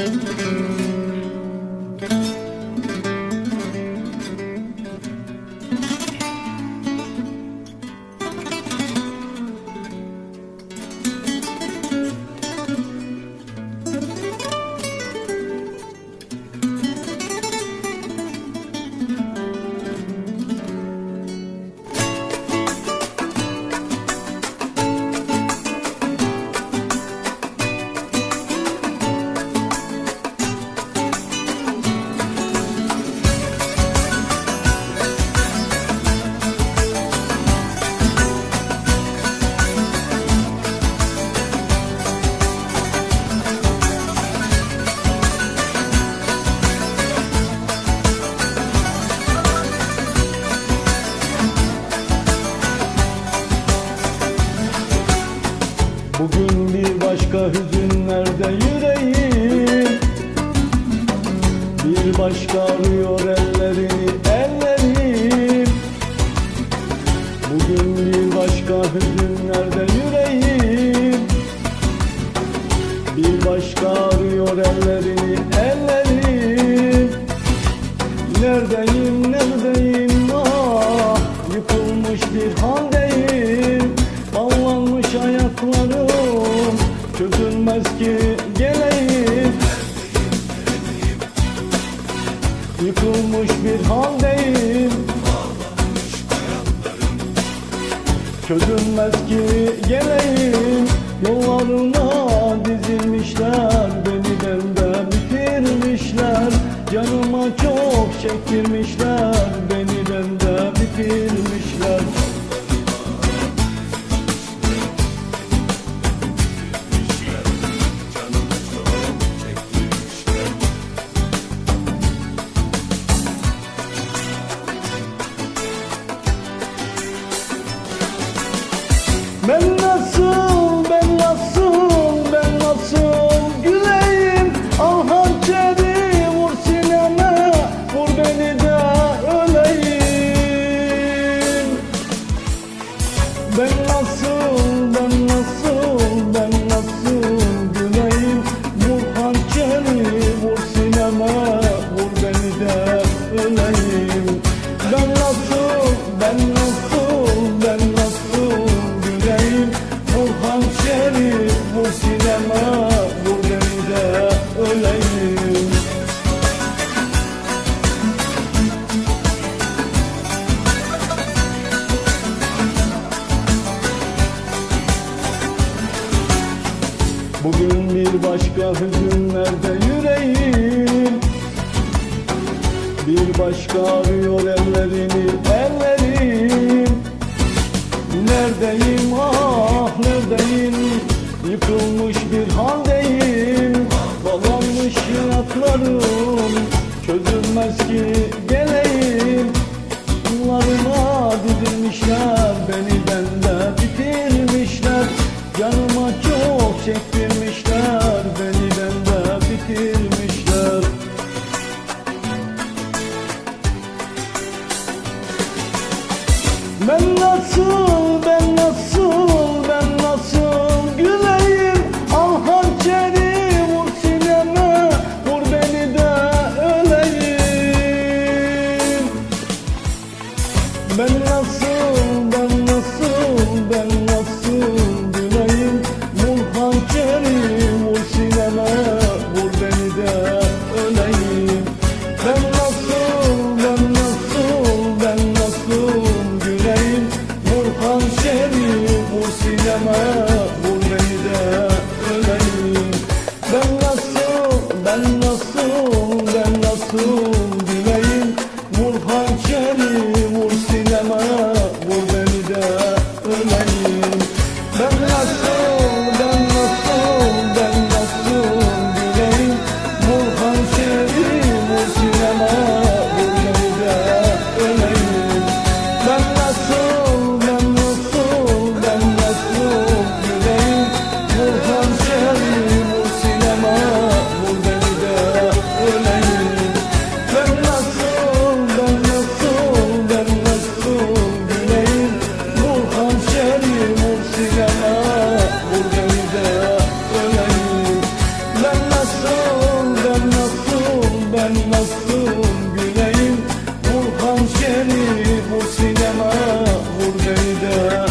Müzik Bugün bir başka hüzünlerde yüreğim? Bir başka arıyor ellerini ellerim. Bugün bir başka hüzünlerde yüreğim? Bir başka arıyor ellerini ellerim. Nereden Çözülmez ki geleyim Yıkılmış bir haldeyim. Çözülmez ki geleyim Yollarına dizilmişler Beni demde bitirmişler. Canıma çok çektirmişler Beni demde bitirmişler. Ben nasıl Bugün bir başka hüzünlerde yüreğim. Bir başka arıyor ellerini ellerim. Neredeyim? Ah neredeyim? Yıkılmış bir haldeyim. Dolanmış yanaklarım. Ben nasıl, ben nasıl? alma. ben mazlum güleyim. Vur hançeri bu sinema vur beni de.